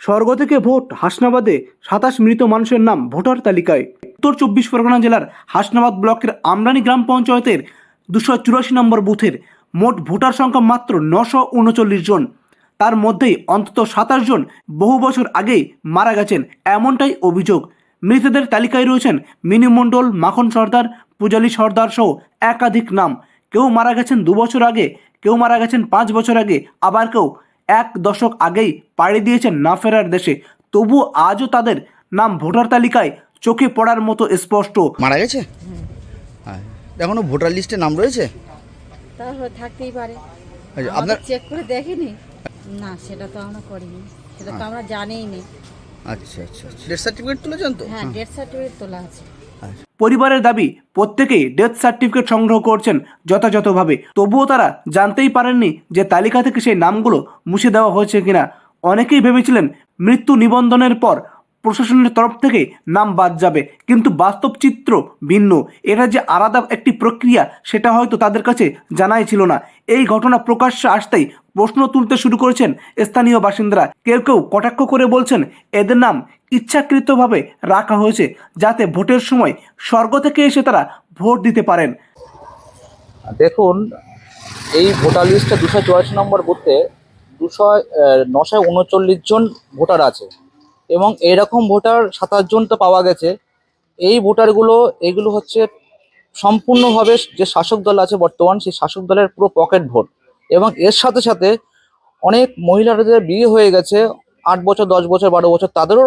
স্বর্গ থেকে ভোট হাসনাবাদে সাতাশ মৃত মানুষের নাম ভোটার তালিকায়। উত্তর চব্বিশ পরগনা জেলার হাসনাবাদ ব্লকের আমরানি গ্রাম পঞ্চায়েতের দুশো চুরাশি নম্বর বুথের মোট ভোটার সংখ্যা মাত্র নশো উনচল্লিশ জন। তার মধ্যেই অন্তত সাতাশ জন বহু বছর আগেই মারা গেছেন এমনটাই অভিযোগ। মৃতদের তালিকায় রয়েছেন মিনি মণ্ডল, মাখন সর্দার, পূজালি সর্দার সহ একাধিক নাম। কেউ মারা গেছেন দু বছর আগে, কেউ মারা গেছেন পাঁচ বছর আগে, আবার কেউ এক দশক আগেই পাড়ি দিয়েছেন না ফেরার দেশে। তবু আজও তাদের নাম ভোটার তালিকায় চোখে পড়ার মতো স্পষ্ট। মারা গেছে? হ্যাঁ এখনও ভোটার লিস্টে নাম রয়েছে? তাহলে থাকতেই পারে। আচ্ছা, আপনার আপনার চেক করে দেখিনি? না সেটা তো আমরা করিনি। সেটা তো আমরা জানিই নি আচ্ছা আচ্ছা। ডেথ সার্টিফিকেট তুলেছেন তো? হ্যাঁ ডেথ সার্টিফিকেট তোলা আছে। পরিবারের দাবি, প্রত্যেকেই ডেথ সার্টিফিকেট সংগ্রহ করছেন যথাযথভাবে। তবুও তারা জানতেই পারেননি যে তালিকা থেকে সেই নামগুলো মুছে দেওয়া হয়েছে কিনা। অনেকেই ভেবেছিলেন মৃত্যু নিবন্ধনের পর প্রশাসনের তরফ থেকে নাম বাদ যাবে, কিন্তু বাস্তব চিত্র ভিন্ন। এটা যে আলাদা একটি প্রক্রিয়া, সেটা হয়তো তাদের কাছে জানাই ছিল না। এই ঘটনা প্রকাশ্যে আসতেই প্রশ্ন তুলতে শুরু করেছেন স্থানীয় বাসিন্দারা। কেউ কেউ কটাক্ষ করে বলছেন, এদের নাম ইচ্ছাকৃতভাবে রাখা হয়েছে যাতে ভোটের সময় স্বর্গ থেকে এসে তারা ভোট দিতে পারেন। দেখুন, এই ভোটার লিস্টে দুশো চুয়াশি নম্বর বুথে দুশো নশো উনচল্লিশ জন ভোটার আছে এবং এরকম ভোটার সাতাশ জন তো পাওয়া গেছে। এই ভোটারগুলো, এগুলো হচ্ছে সম্পূর্ণভাবে যে শাসক দল আছে বর্তমান, সেই শাসক দলের পুরো পকেট ভোট। এবং এর সাথে সাথে অনেক মহিলারা মহিলাদের বিয়ে হয়ে গেছে আট বছর দশ বছর বারো বছর তাদেরও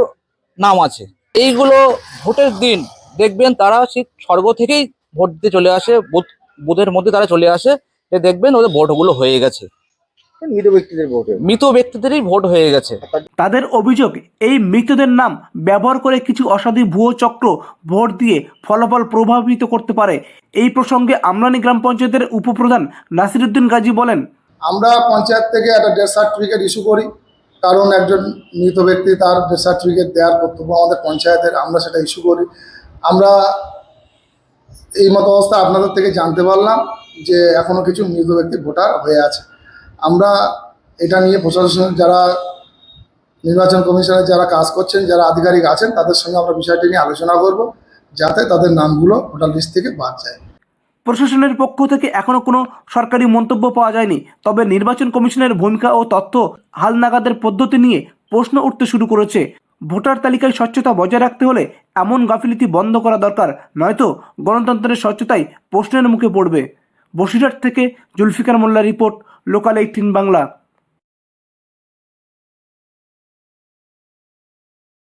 নাম আছে। এইগুলো ভোটের দিন দেখবেন তারা ঠিক স্বর্গ থেকেই ভোট দিতে চলে আসে বুথ বুথের মধ্যে তারা চলে আসে যে দেখবেন ওদের ভোটগুলো হয়ে গেছে। মৃত ব্যক্তিদের ভোটে মৃত ব্যক্তিদেরই ভোট হয়ে গেছে। তাদের অভিযোগ এই মৃতদের নাম ব্যবহার করে কিছু অসাধু ভুয়ো চক্র ভোট দিয়ে ফলাফল প্রভাবিত করতে পারে। এই প্রসঙ্গে আমরানি গ্রাম পঞ্চায়েতের উপপ্রধান নাসিরুদ্দিন গাজী বলেন আমরা পঞ্চায়েত থেকে একটা ডেথ সার্টিফিকেট ইস্যু করি, কারণ একজন মৃত ব্যক্তি তার ডেথ সার্টিফিকেট দেওয়ার কর্তব্য আমাদের পঞ্চায়েতের, আমরা সেটা ইস্যু করি। আমরা এই মতো অবস্থা আপনাদের থেকে জানতে পারলাম যে এখনও কিছু মৃত ব্যক্তি ভোটার হয়ে আছে। আমরা এটা নিয়ে প্রশাসন, যারা নির্বাচন কমিশনের যারা কাজ করছেন, যারা আধিকারিক আছেন, তাদের সঙ্গে আমরা বিষয়টি নিয়ে আলোচনা করব, যাতে তাদের নামগুলো ভোটার লিস্ট থেকে বাদ যায়। প্রশাসনের পক্ষ থেকে এখনও কোনো সরকারি মন্তব্য পাওয়া যায়নি। তবে নির্বাচন কমিশনের ভূমিকা ও তথ্য হালনাগাদের পদ্ধতি নিয়ে প্রশ্ন উঠতে শুরু করেছে। ভোটার তালিকায় স্বচ্ছতা বজায় রাখতে হলে এমন গাফিলিতি বন্ধ করা দরকার, নয়তো গণতন্ত্রের স্বচ্ছতাই প্রশ্নের মুখে পড়বে। বসিরহাট থেকে Zulfikar Molla report, local eighteen Bangla.